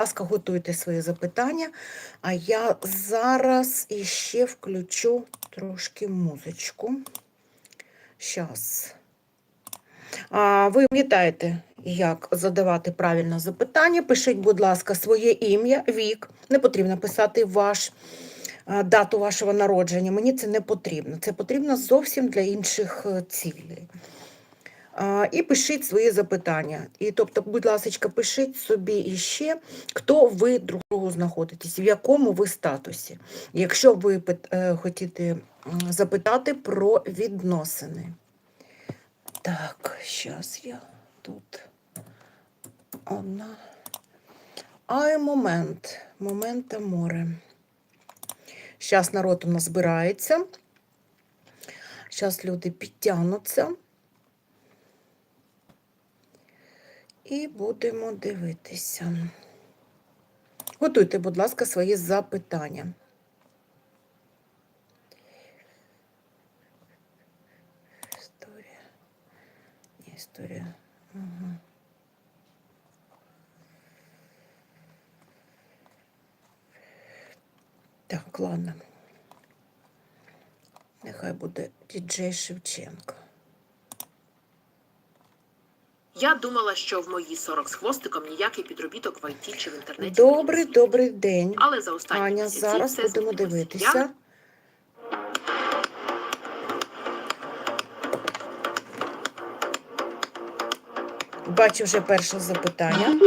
ласка, готуйте свої запитання, а я зараз іще включу трошки музичку. Щас. А, ви пам'ятаєте, як задавати правильно запитання. Пишіть, будь ласка, своє ім'я, вік. Не потрібно писати ваш дату вашого народження. Мені це не потрібно. Це потрібно зовсім для інших е, цілей. І пишіть свої запитання. І тобто, будь ласка, пишіть собі іще, хто ви друг другу знаходитесь, в якому ви статусі. Якщо ви е, хочете м, запитати про відносини. Так, зараз я тут одна. Ай, момент. Момент море. Зараз народ у нас збирається. Зараз люди підтягнуться. І будемо дивитися. Готуйте, будь ласка, свої запитання. Історія. Ні, історія. Ага. Так, ладно. Нехай буде діджей Шевченко. Я думала, що в мої 40 з хвостиком ніякий підробіток в ІТ чи в інтернеті. Добрий, добрий день. Але за останні Аня, місяці зараз все будемо змінилось. дивитися. Я Бачу вже перше запитання.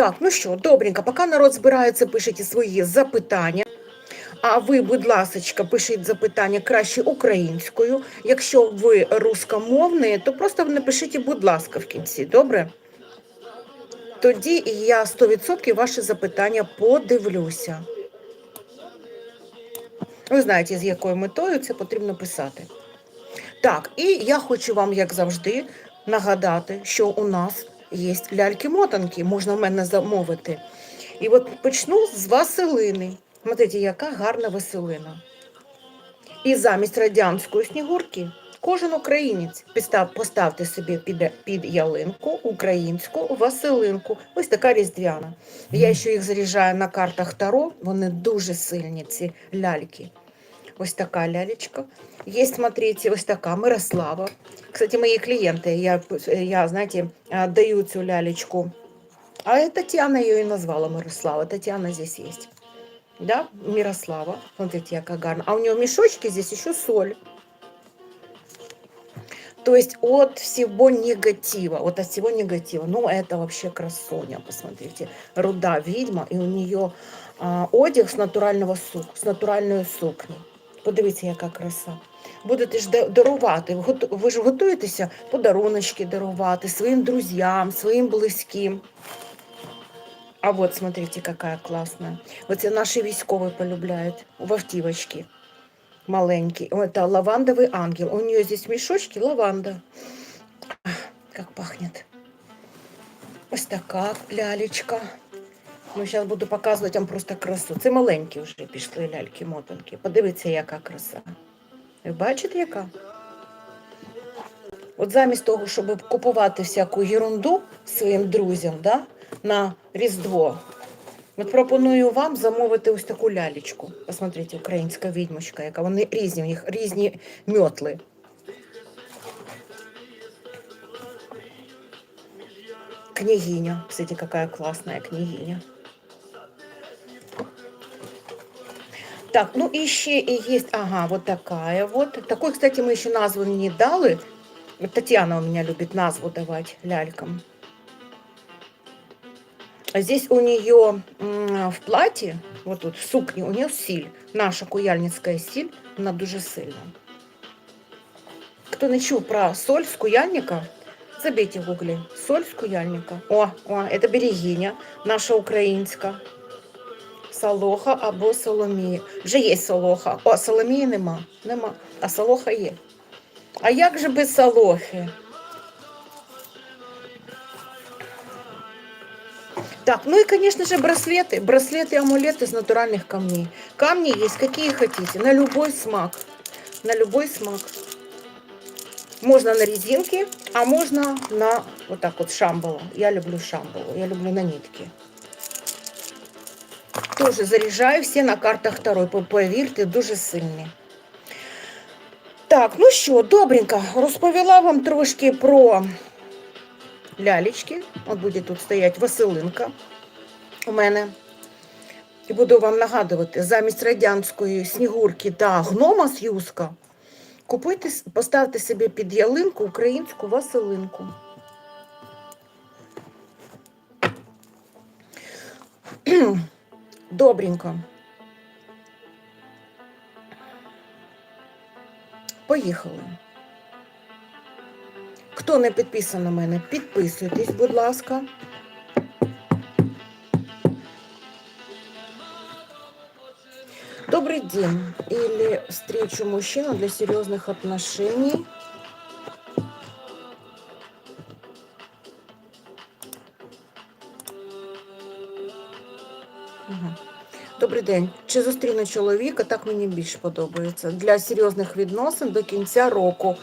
Так, ну що, добренько, поки народ збирається, пишіть свої запитання. А ви, будь ласка, пишіть запитання краще українською. Якщо ви рускомовні, то просто напишіть, будь ласка, в кінці, добре? Тоді я 100% ваші запитання подивлюся. Ви знаєте, з якою метою це потрібно писати. Так, і я хочу вам, як завжди, нагадати, що у нас є ляльки-мотанки, можна в мене замовити. І от почну з Василини. Смотрите, яка гарна Василина. І замість радянської снігурки кожен українець підстав, поставте собі під, під ялинку українську Василинку. Ось така різдвяна. Я ще їх заряджаю на картах Таро, вони дуже сильні, ці ляльки. Ось така лялечка. Є, смотрите, ось така Мирослава. Кстати, мои клиенты, я, я знаете, а, даю цю лялечку. А это Татьяна ее и назвала Мирослава. Татьяна здесь есть. Да, Мирослава. Смотрите, яка гарна. А у нее в мешочке здесь еще соль. То есть от всего негатива, вот от всего негатива. Ну, это вообще красоня, посмотрите. Руда ведьма, и у нее а, одяг з натурального сук, з натуральної сукні. Подивіться, яка краса. Будете ж дарувати. Ви ж готуєтеся подаруночки дарувати своїм друзям, своїм близьким. А вот смотрите, какая классная. Вот це наші військові полюбляють в автівочки маленький. Это лавандовый ангел. У нее здесь мешочки лаванда. Ах, Как пахнет. Ось така лялечка. Ну, зараз буду показувати вам просто красу. Це маленькі вже пішли ляльки-мотанки. Подивіться, яка краса. Ви бачите, яка? От замість того, щоб купувати всяку ерунду своїм друзям да, на Різдво, от пропоную вам замовити ось таку лялечку. Посмотрите, українська відьмочка, яка вони різні, у них різні мьотли. Княгиня. Кстати, какая классная княгиня. Так, ну и еще и есть, ага, вот такая вот. Такой, кстати, мы еще назву не дали. Вот Татьяна у меня любит назву давать лялькам. А Здесь у нее м, в платье, вот тут в сукне, у нее силь. Наша куяльницька сіль, вона дуже сильна. Хто не чув про соль з куяльника, забейте в гуглі. Соль з куяльника. О, о, это берегиня, наша українська. Солоха або Соломія. Вже є Солоха. О, Соломії нема. Нема. А Солоха є. А як же без Солохи? Так, ну и, конечно же, браслеты. Браслеты, амулеты из натуральных камней. Камни есть, какие хотите, на любой смак. На любой смак. Можно на резинке, а можно на вот так вот шамбалу. Я люблю шамбалу, я люблю на нитке. Тоже заряджаю всі на картах второй. Повірте, дуже сильні. Так, ну що, добренько, розповіла вам трошки про лялечки. От буде тут стоять Василинка у мене. І буду вам нагадувати, замість радянської снігурки та гнома з юска купуйте, поставте собі під ялинку українську Василинку. Добренько. Поїхали. Хто не підписаний на мене, підписуйтесь, будь ласка. Добрый день. Или встречу мужчину для серьезных отношений. Добрий день. Чи зустріну чоловіка? Так мені більш подобається. Для серйозних відносин до кінця року.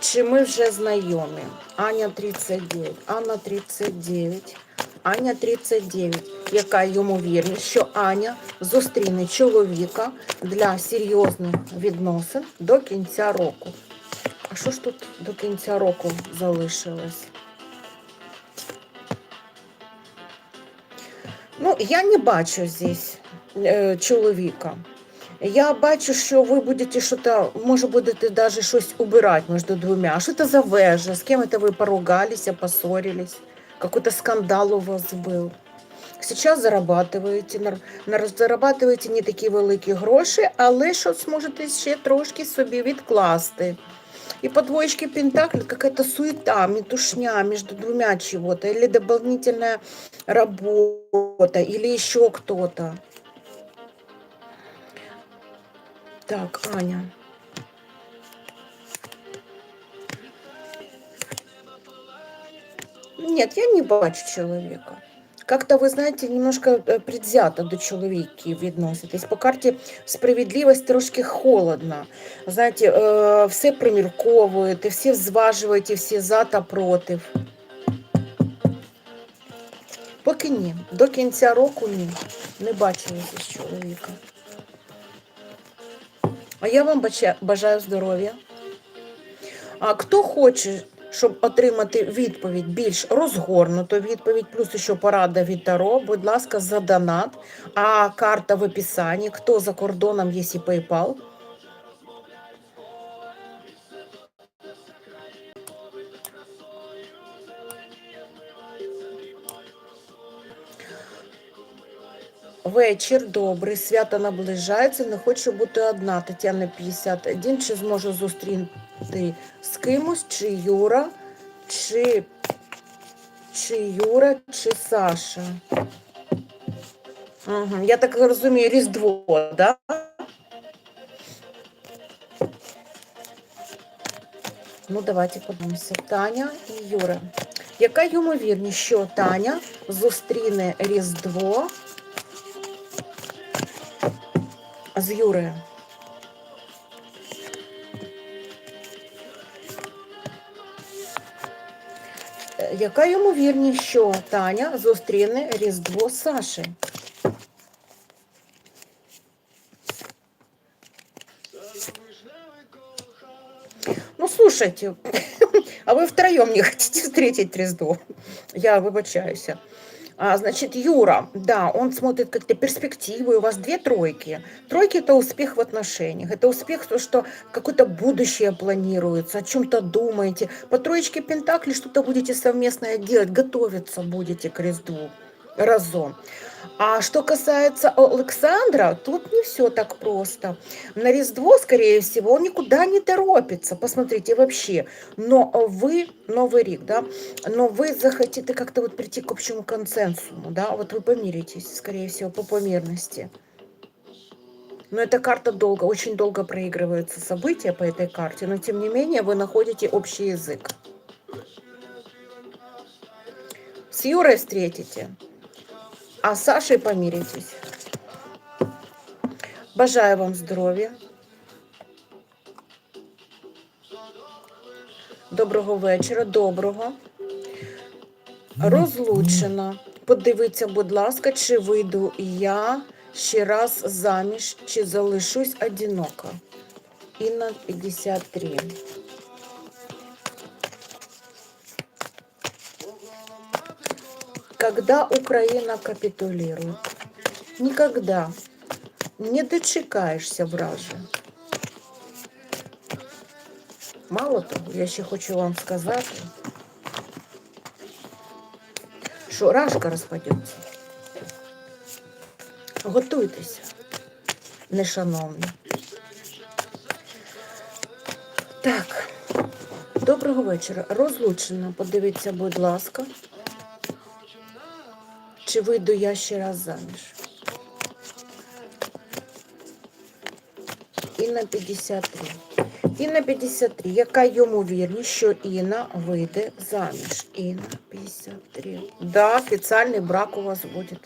Чи ми вже знайомі? Аня 39, Анна 39, Аня 39. Яка ймовірність, що Аня зустріне чоловіка для серйозних відносин до кінця року? А що ж тут до кінця року залишилось? Ну, я не бачу здесь е, чоловіка. Я бачу, що ви будете что-то, може, будете даже щось убирать между двумя. А що це за вежа? З кем это ви поругались, поссорились? Какой-то скандал у вас був. Сейчас зарабатываете, нар- нар- зарабатываєте не такі великі гроші, але щось можете ще трошки собі відкласти. И по двоечке Пентакль какая-то суета, метушня между двумя чего-то, или дополнительная работа, или еще кто-то. Так, Аня. Нет, я не бачу чоловіка. Как-то, ви знаєте, немножко е, предвзято до чоловіків відноситесь. По карті справедливість трошки холодно. Знаєте, е, все примірковуєте, всі зважуєте, всі за та проти. Поки ні. До кінця року ні. Не бачилися з чоловіка. А я вам бажаю здоров'я. А хто хоче, щоб отримати відповідь більш розгорнуту відповідь, плюс ще порада від Таро, будь ласка, за донат. А карта в описанні. Хто за кордоном є і PayPal. Вечір добрий, свято наближається, не хочу бути одна. Тетяна 51. Чи зможу зустріти з кимось, чи Юра, чи, чи Юра, чи Саша. Угу. Я так розумію, Різдво, да? Ну, давайте подивимося. Таня і Юра. Яка ймовірність, що Таня зустріне Різдво з Юрею? Яка ймовірність, що Таня зустріне Різдво Саші? Ну, слушайте, а вы втроем не хотите встретить Різдво? Я выбачаюсь. А, значит, Юра, да, он смотрит как-то перспективы, у вас две тройки. Тройки – это успех в отношениях, это успех, то, что какое-то будущее планируется, о чем-то думаете. По троечке Пентакли что-то будете совместное делать, готовиться будете к Різдву. Разом. А что касается Александра, тут не все так просто. На Різдво, скорее всего, он никуда не торопится. Посмотрите вообще. Но вы, Новый рік, да, но вы захотите как-то вот прийти к общему консенсусу, да, вот вы помиритесь, скорее всего, по померности. Но эта карта долго, очень долго проигрываются события по этой карте, но тем не менее вы находите общий язык. С Юрой встретите, а з Сашей помиритесь. Бажаю вам здоров'я. Доброго вечора, доброго. Розлучена. Подивіться, будь ласка, чи вийду я ще раз заміж, чи залишусь одинока. Інна 53. Когда Украина капитулирует? Никогда. Не дочекаєшся, враже. Мало того, я ще хочу вам сказати, що рашка розпадеться. Готуйтеся, нешановні. Так, доброго вечора. Розлучена, подивіться, будь ласка. Чи вийду я ще раз заміж? Інна 53. Інна 53. Яка йому ймовірність, що Інна вийде заміж? Інна 53. Да, офіційний брак у вас буде.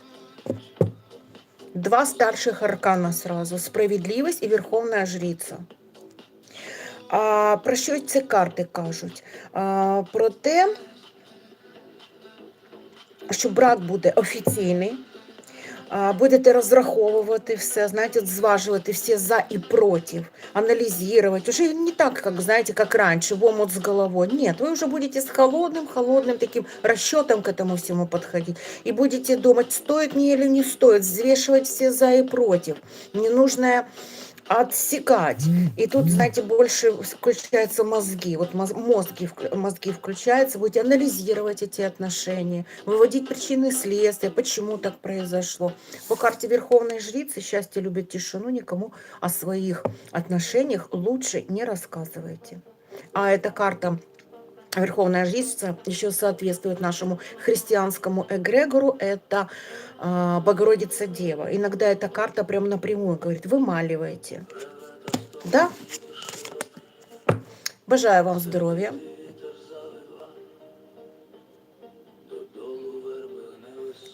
Два старших аркана сразу. Справедливість і Верховна Жриця. А, про що ці карти кажуть? А, про те, що брак буде офіційний, а, будете розраховувати все, знаєте, зважувати всі за і проти, аналізувати. Уже не так, как, знаете, как раньше, в омут с головой. Нет, вы уже будете с холодным, холодным таким расчетом к этому всему подходить. И будете думать, стоит мне или не стоит, взвешивать все за и против. Ненужное отсекать. И тут, знаете, больше включаются мозги. Вот моз- мозги, вк- мозги включаются, будете анализировать эти отношения, выводить причины следствия, почему так произошло. По карте Верховной Жрицы счастье любит тишину, никому о своих отношениях лучше не рассказывайте. А эта карта Верховная Жрица еще соответствует нашему христианскому эгрегору, это а, Богородица Дева. Иногда эта карта прям напрямую говорит, вымаливайте. Да? Бажаю вам здоров'я.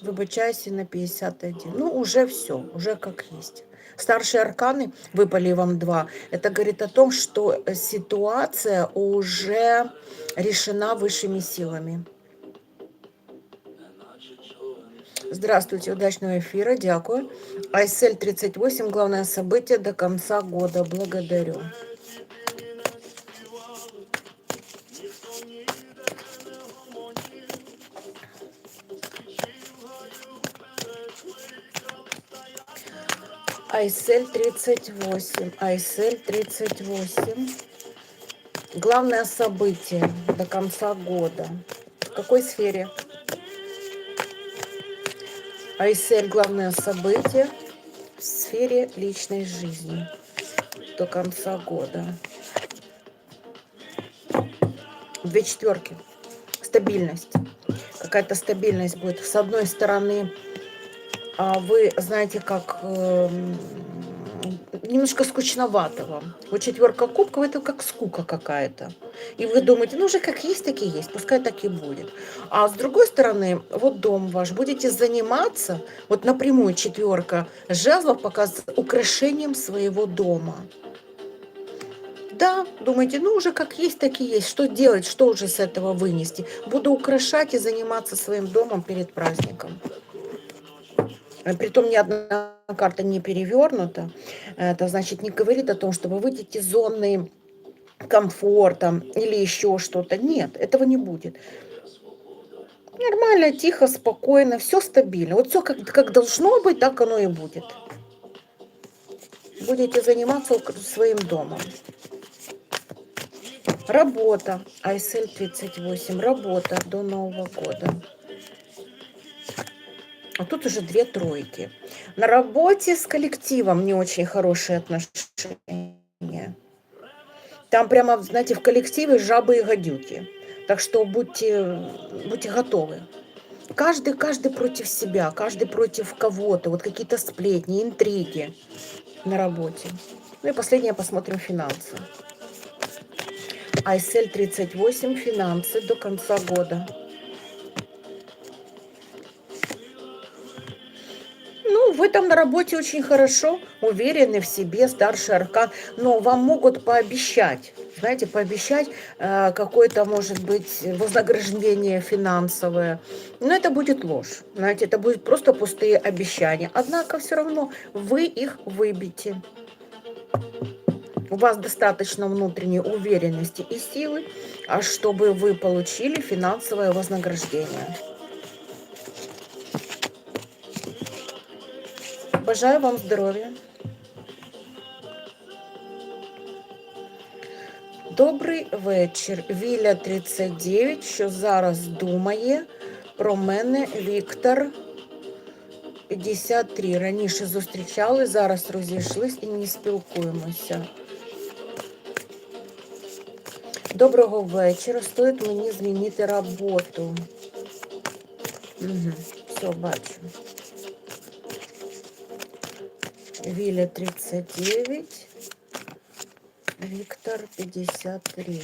Выбачайся на 51. Ну, уже все, уже как есть. Старшие арканы, выпали вам два, это говорит о том, что э, ситуация уже решена высшими силами. Здравствуйте, удачного эфира, дякую. Айсель 38, главное событие до конца года. Благодарю. Айсель 38, Айсель 38. Главное событие до конца года. В какой сфере? Айсель, главное событие в сфере личной жизни до конца года. Две четверки. Стабильность. Какая-то стабильность будет. С одной стороны, а, вы знаете, как эм, немножко скучновато вам. Вот четверка кубков это как скука какая-то. И вы думаете, ну уже как есть, так и есть, пускай так и будет. А с другой стороны, вот дом ваш, будете заниматься, вот напрямую четверка жезлов показывает украшением своего дома. Да, думаете, ну уже как есть, так и есть. Что делать, что уже с этого вынести? Буду украшать и заниматься своим домом перед праздником. Э, Притом ни одна карта не перевернута. Это значит не говорит о том, что вы выйдете из зоны комфорта или еще что-то. Нет, этого не будет. Нормально, тихо, спокойно, все стабильно. Вот все как, как должно быть, так оно и будет. Будете заниматься своим домом. Работа. Айсель 38. Работа до Нового года. А тут уже две тройки. На работе с коллективом не очень хорошие отношения. Там прямо, знаете, в коллективе жабы и гадюки. Так что будьте, будьте готовы. Каждый, каждый против себя, каждый против кого-то. Вот какие-то сплетни, интриги на работе. Ну и последнее посмотрим финансы. ISL 38 финансы до конца года. Вы там на работе очень хорошо, уверены в себе, старший аркан, но вам могут пообещать, знаете, пообещать э, какое-то, может быть, вознаграждение финансовое. Но это будет ложь, знаете, это будет просто пустые обещания. Однако все равно вы их выбьете. У вас достаточно внутренней уверенности и силы, а чтобы вы получили финансовое вознаграждение. Бажаю вам здоров'я. Добрий вечір. Віля 39, що зараз думає про мене Віктор 53. Раніше зустрічали, зараз розійшлись і не спілкуємося. Доброго вечора. Стоїть мені змінити роботу. Угу. Все, бачу. Виля 39, Виктор 53.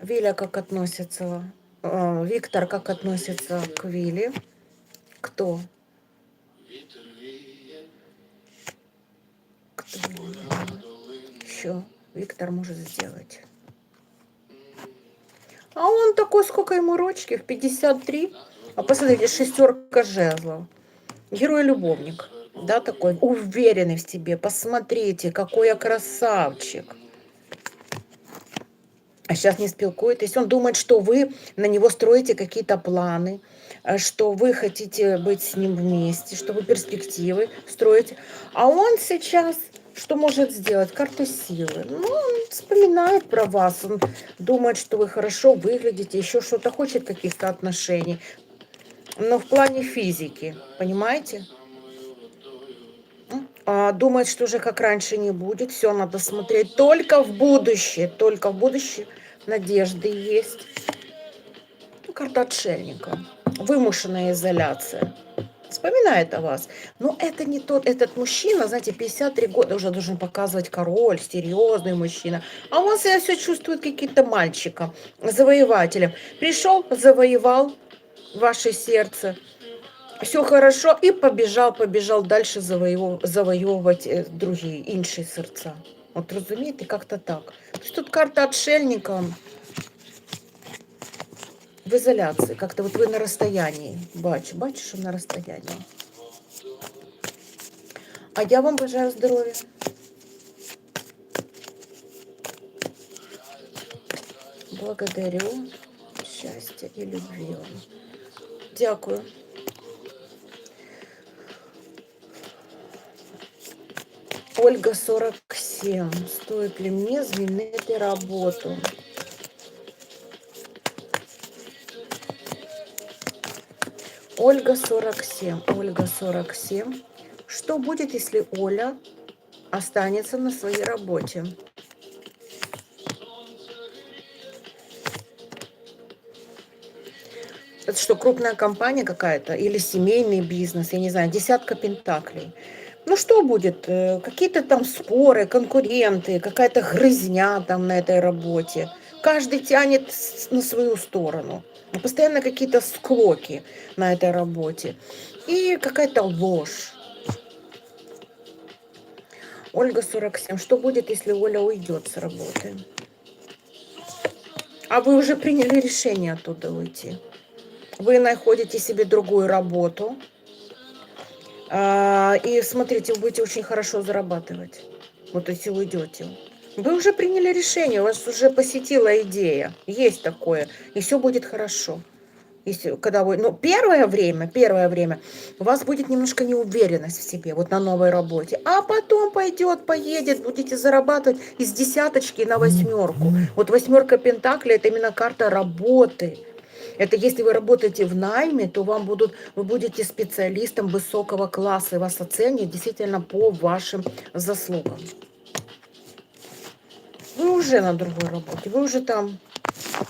Виля как относится? э, Виктор как относится к Виле? Кто? Кто? Еще Виктор может сделать. А он такой, сколько ему рочки? В 53. А посмотрите, шестерка жезлов. Герой-любовник. Да, такой уверенный в себе. Посмотрите, какой я красавчик. А сейчас не спилкуетесь. Он думает, что вы на него строите какие-то планы, э, что вы хотите быть с ним вместе, что вы перспективы строите. А он сейчас что может сделать? Карту силы. Ну, он вспоминает про вас. Он думает, что вы хорошо выглядите, еще что-то хочет каких-то отношений. Но в плане физики, понимаете? А, думает, что уже как раньше не будет. Все надо смотреть только в будущее. Только в будущее надежды есть. Ну, карта отшельника. Вымышенная изоляция. Вспоминает о вас. Но это не тот, этот мужчина, знаете, 53 года уже должен показывать король, серьезный мужчина. А он себя все чувствует каким-то мальчиком, завоевателем. Пришел, завоевал ваше сердце. Все хорошо, и побежал, побежал дальше завоев- завоевывать э, другие, інші серця. От розумієте, как-то так. Тобто тут карта отшельника в изоляции, как-то вот вы на расстоянии. Бачу, бачу, що на расстоянии. А я вам бажаю здоров'я. Благодарю. Счастья и любви вам. Дякую. Ольга 47. Стоит ли мне змінити работу? Ольга 47. Ольга 47. Что будет, если Оля останется на своей работе? Это что, крупная компания какая-то или семейный бизнес, я не знаю, десятка пентаклей. Ну что будет? Э, Какие-то там споры, конкуренты, какая-то грызня там на этой работе. Каждый тянет на свою сторону. Ну, Постоянно какие-то склоки на этой работе. И какая-то ложь. Ольга 47. Что будет, если Оля уйдет с работы? А вы уже приняли решение оттуда уйти. Вы находите себе другую работу. А, И смотрите, вы будете очень хорошо зарабатывать. Вот если уйдете. Вы уже приняли решение, вас уже посетила идея. Есть такое. И все будет хорошо. Если, когда вы, ну, первое время, первое время у вас будет немножко неуверенность в себе, вот на новой работе, а потом пойдет, поедет, будете зарабатывать из десяточки на восьмерку. Вот восьмерка Пентакли это именно карта работы. Это если вы работаете в найме, то вам будут, вы будете специалистом высокого класса, и вас оценят действительно по вашим заслугам. Вы уже на другой работе, вы уже там,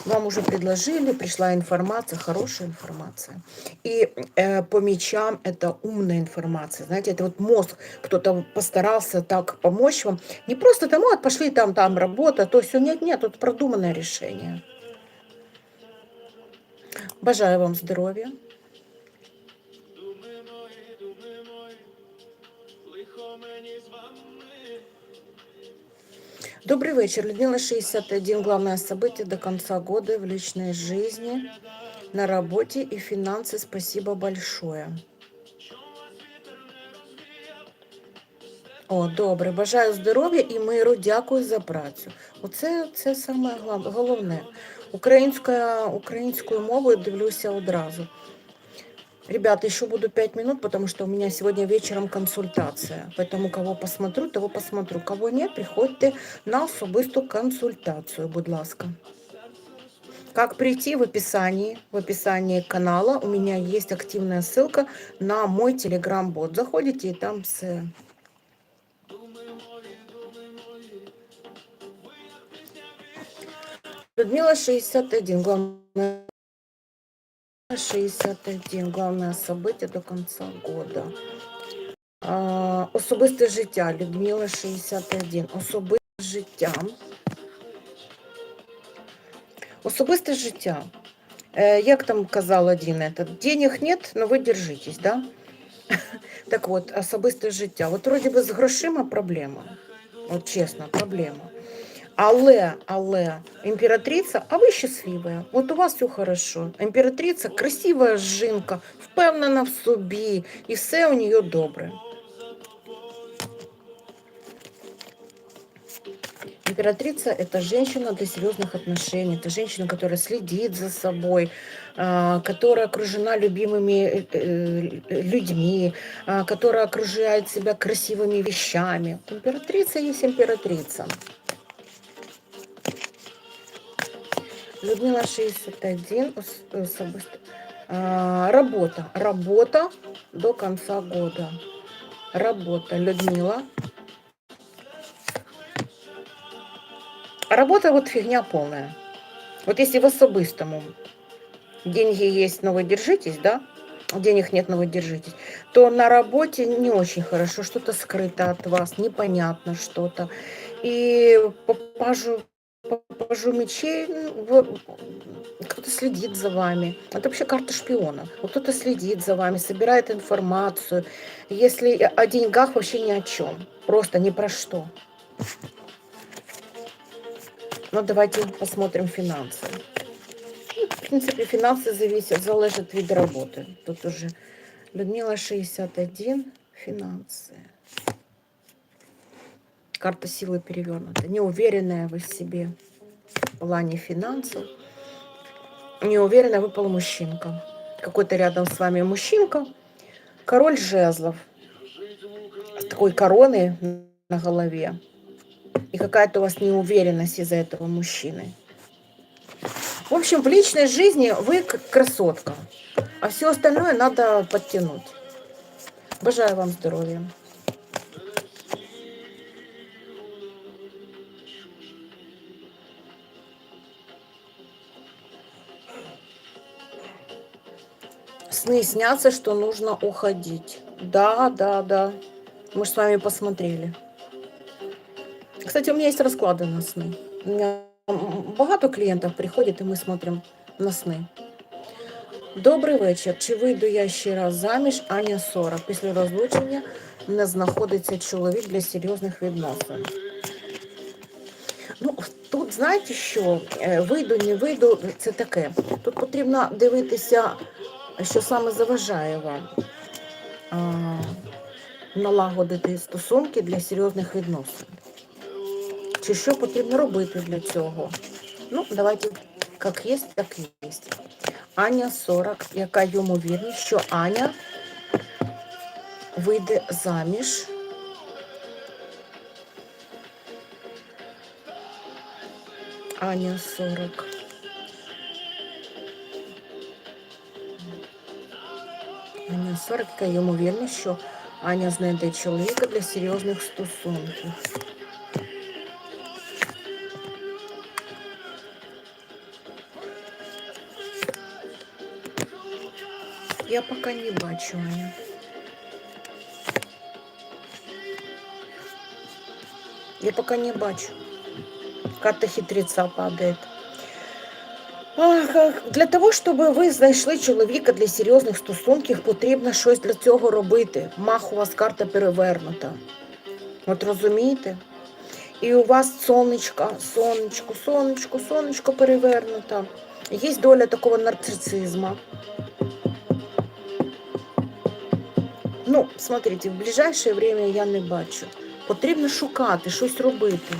вам уже предложили, пришла информация, хорошая информация. И э, по мечам это умная информация, знаете, это вот мозг, кто-то постарался так помочь вам. Не просто там, вот пошли там, там работа, то все, нет, нет, тут продуманное решение. Бажаю вам здоров'я. Добрый вечер. Людмила 61. Главное событие до конца года в личной жизни, на работе и финансы. Спасибо большое. О, добре. Бажаю здоров'я і миру. Дякую за працю. Оце це саме глав- головне. Українська, українською мовою дивлюся одразу. Ребята, еще буду 5 минут, потому что у меня сегодня вечером консультация. Поэтому кого посмотрю, того посмотрю. Кого нет, приходьте на особисту консультацію, будь ласка. Как прийти в описании, в описании канала у меня есть активная ссылка на мой телеграм-бот. Заходите и там все. Людмила 61, главное 61. Главное событие до конца года. А, особисте життя. Людмила 61. Особисте життя. Особисте життя. Як там казав один этот, денег нет, но ви держитесь, да? Так от, особисте життя. От вроді би з грошима проблема. От чесно, проблема. Але, але, імператриця, а ви щаслива. От у вас все хорошо. Імператриця красива жінка, впевнена в собі, і все у нее добре. Императрица – это женщина для серьезных отношений, это женщина, которая следит за собой, а, которая окружена любимыми э, э, людьми, а, которая окружает себя красивыми вещами. Императрица есть императрица. Людмила 61, ос- особисто. А, Работа. Работа до конца года. Работа. Людмила. Работа вот фигня полная. Вот если в особистому деньги есть, но вы держитесь, да? Денег нет, но вы держитесь, то на работе не очень хорошо, что-то скрыто от вас, непонятно что-то. И по пажу, мечей ну, кто-то следит за вами. Это вообще карта шпиона. Кто-то следит за вами, собирает информацию. Если о деньгах вообще ни о чем, просто ни про что. Ну, давайте посмотрим финансы. Ну, В принципе, финансы зависят, залежат від роботи. Тут уже Людмила 61, финансы. Карта силы перевернута. Неуверенная вы в себе в плане финансов. Неуверенно выпал мужчинка. Какой-то рядом с вами мужчинка. Король жезлов. С такой короной на голове. И какая-то у вас неуверенность из-за этого мужчины. В общем, в личной жизни вы красотка, а все остальное надо подтянуть. Бажаю вам здоровья. Сны снятся, что нужно уходить. Да, да, да. Мы же с вами посмотрели. Кстати, у меня есть расклады на сны. У меня м, багато клієнтів приходять, і ми смотрим на сни. Добрий вечір. Чи вийду я ще раз заміж? Аня 40. Після розлучення не знаходиться чоловік для серйозних відносин. Ну, тут знаєте що? Е, Вийду, не вийду, це таке. Тут потрібно дивитися, що саме заважає вам налагодити стосунки для серйозних відносин. Чи що потрібно робити для цього? Ну, давайте як є, так і є. Аня 40. Яка ймовірність, що Аня вийде заміж? Аня 40. 40. Яка ймовірність, що Аня знайде чоловіка для серйозних стосунків? Я пока не бачу, Аня. Я пока не бачу. Карта хитреца падает. Ах, ах, Для того, щоб ви знайшли чоловіка для серйозних стосунків, потрібно щось для цього робити. Мах, у вас карта перевернута. От розумієте? І у вас сонечко, сонечко, сонечко, сонечко перевернуто. Є доля такого нарцисизму. Ну, смотрите, в ближайшее время я не бачу. Потрібно шукати, щось робити.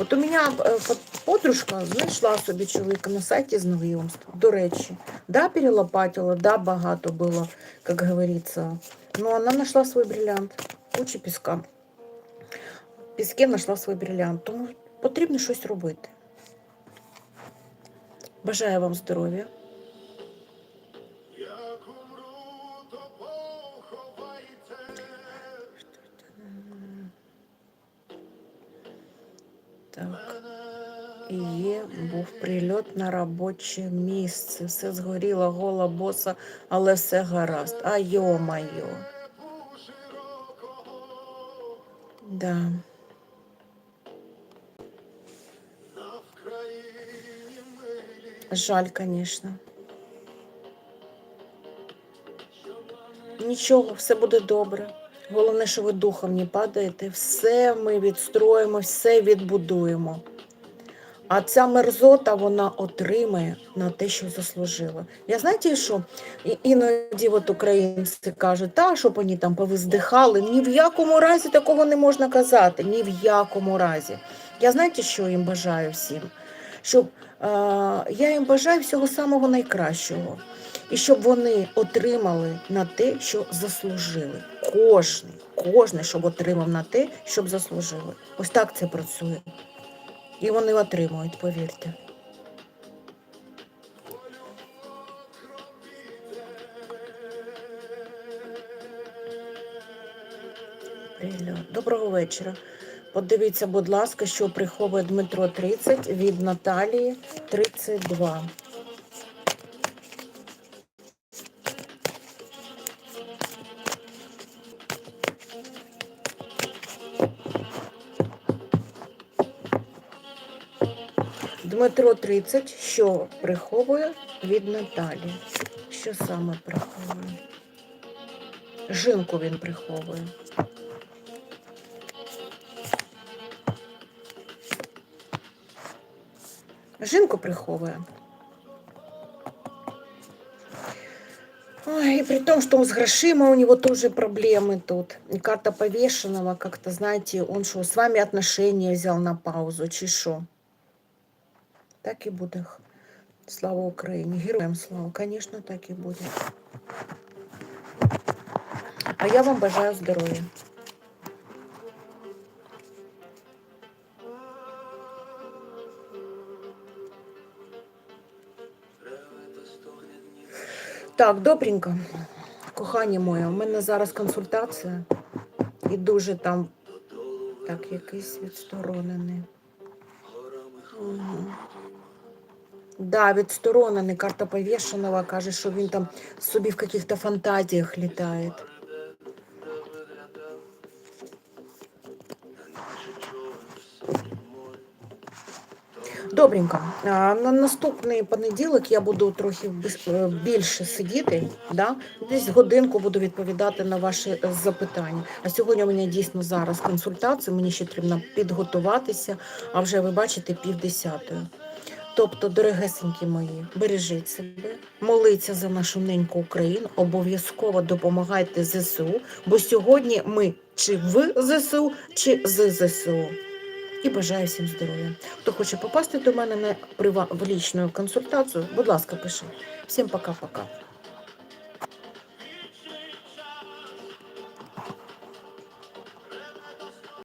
От у мене е, подружка знайшла собі чоловіка на сайті знайомств. До речі, да, перелопатила, да, багато було, як говориться. Но вона знайшла свій бриллиант. Куча піска. В піскі знайшла свій бриллиант. Тому потрібно щось робити. Бажаю вам здоров'я. Був прильот на робоче місце. Все згоріло, гола боса, але все гаразд. А йо-майо. Широкого Да. Жаль, звісно. Нічого, все буде добре. Головне, що ви духом не падаєте. Все ми відстроїмо, все відбудуємо. А ця мерзота вона отримає на те, що заслужила. Я знаєте, що іноді от українці кажуть, та щоб вони там повиздихали. Ні в якому разі такого не можна казати. Ні в якому разі. Я знаєте, що їм бажаю всім? Щоб е, я їм бажаю всього самого найкращого. І щоб вони отримали на те, що заслужили. Кожний, кожний, щоб отримав на те, щоб заслужили. Ось так це працює. І вони отримують, повірте. Доброго вечора. Подивіться, будь ласка, що приховує Дмитро 30 від Наталії 32. Дмитро 30, що приховує від Наталі? Що саме приховує? Жінку він приховує. Жінку приховує. Ой, и при том, что с грошима у него тоже проблемы тут. И карта повешенного, как-то, знаете, он что, с вами отношения взял на паузу, чи що? Так і буде. Слава Україні. Героям слава. Конечно, так і буде. А я вам бажаю здоров'я. Так, добренько. Кохання моє, у мене зараз консультація. І дуже там так, якийсь відсторонений. Угу. Да, відсторонений. Карта повішеного каже, що він там собі в каких-то фантазіях літає. Добренько. На наступний понеділок я буду трохи е, більше сидіти. Да? Десь годинку буду відповідати на ваші запитання. А сьогодні у мене дійсно зараз консультація, мені ще треба підготуватися, а вже ви бачите півдесятої. Тобто, дорогесенькі мої, бережіть себе, моліться за нашу неньку Україну, обов'язково допомагайте ЗСУ, бо сьогодні ми чи в ЗСУ, чи з ЗСУ. і бажаю всім здоров'я. Хто хоче попасти до мене на прива... в лічну консультацію, будь ласка, пишіть. Всім пока-пока.